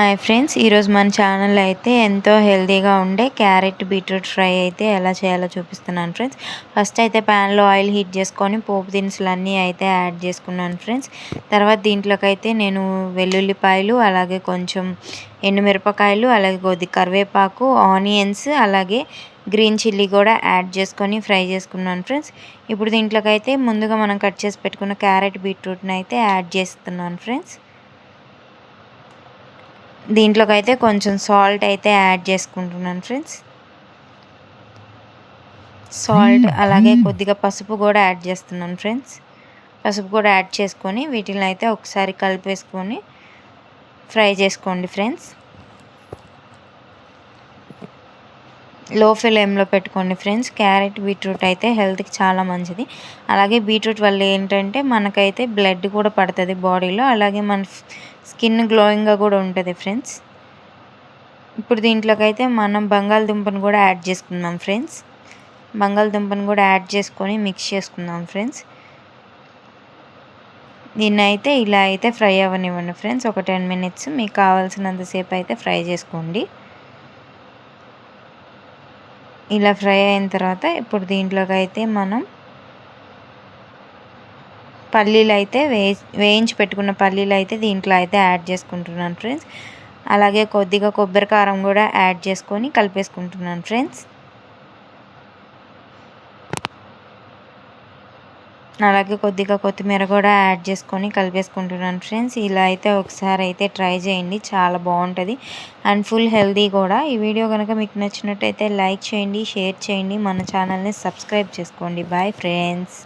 Hi friends ఈరోజు మన channel అయితే ఎంతో హెల్తీగా ఉండే క్యారెట్ బీట్రూట్ ఫ్రై అయితే ఎలా చేయాలో చూపిస్తున్నాను ఫ్రెండ్స్. ఫస్ట్ అయితే ప్యాన్లో ఆయిల్ హీట్ చేసుకొని పోపు దినుసులు అన్నీ అయితే యాడ్ చేసుకున్నాను ఫ్రెండ్స్. తర్వాత దీంట్లోకి అయితే నేను వెల్లుల్లిపాయలు అలాగే కొంచెం ఎండుమిరపకాయలు అలాగే కొద్ది కరివేపాకు ఆనియన్స్ అలాగే గ్రీన్ చిల్లీ కూడా యాడ్ చేసుకొని ఫ్రై చేసుకున్నాను ఫ్రెండ్స్. ఇప్పుడు దీంట్లోకి అయితే ముందుగా మనం కట్ చేసి పెట్టుకున్న క్యారెట్ బీట్రూట్ని అయితే యాడ్ చేస్తున్నాను ఫ్రెండ్స్. దీంట్లోకి అయితే కొంచెం సాల్ట్ అయితే యాడ్ చేసుకుంటున్నాను ఫ్రెండ్స్. సాల్ట్ అలాగే కొద్దిగా పసుపు కూడా యాడ్ చేస్తున్నాను ఫ్రెండ్స్. పసుపు కూడా యాడ్ చేసుకొని వీటిని అయితే ఒకసారి కలిపేసుకొని ఫ్రై చేసుకోండి ఫ్రెండ్స్. లో ఫ్లేమ్లో పెట్టుకోండి ఫ్రెండ్స్. క్యారెట్ బీట్రూట్ అయితే హెల్త్కి చాలా మంచిది. అలాగే బీట్రూట్ వల్ల ఏంటంటే మనకైతే బ్లడ్ కూడా పడుతుంది బాడీలో. అలాగే మన స్కిన్ గ్లోయింగ్గా కూడా ఉంటుంది ఫ్రెండ్స్. ఇప్పుడు దీంట్లోకైతే మనం బంగాళదుంపను కూడా యాడ్ చేసుకుందాం ఫ్రెండ్స్. బంగాళదుంపను కూడా యాడ్ చేసుకొని మిక్స్ చేసుకుందాం ఫ్రెండ్స్. దీన్ని అయితే ఇలా అయితే ఫ్రై అవ్వనివ్వండి ఫ్రెండ్స్. ఒక టెన్ మినిట్స్ మీకు కావాల్సినంతసేపు అయితే ఫ్రై చేసుకోండి. ఇలా ఫ్రై అయిన తర్వాత ఇప్పుడు దీంట్లోకి అయితే మనం పల్లీలు అయితే వే వేయించి పెట్టుకున్న పల్లీలు అయితే దీంట్లో అయితే యాడ్ చేసుకుంటున్నాను ఫ్రెండ్స్. అలాగే కొద్దిగా కొబ్బరి కారం కూడా యాడ్ చేసుకొని కలిపేసుకుంటున్నాను ఫ్రెండ్స్. అలాగే కొద్దిగా కొత్తిమీర కూడా యాడ్ చేసుకొని కలిపేసుకుంటున్నాను ఫ్రెండ్స్. ఇలా అయితే ఒకసారి అయితే ట్రై చేయండి చాలా బాగుంటుంది. అండ్ ఫుల్ హెల్దీ కూడా. ఈ వీడియో కనుక మీకు నచ్చినట్టయితే లైక్ చేయండి షేర్ చేయండి. మన ఛానల్ని సబ్స్క్రైబ్ చేసుకోండి. Bye friends.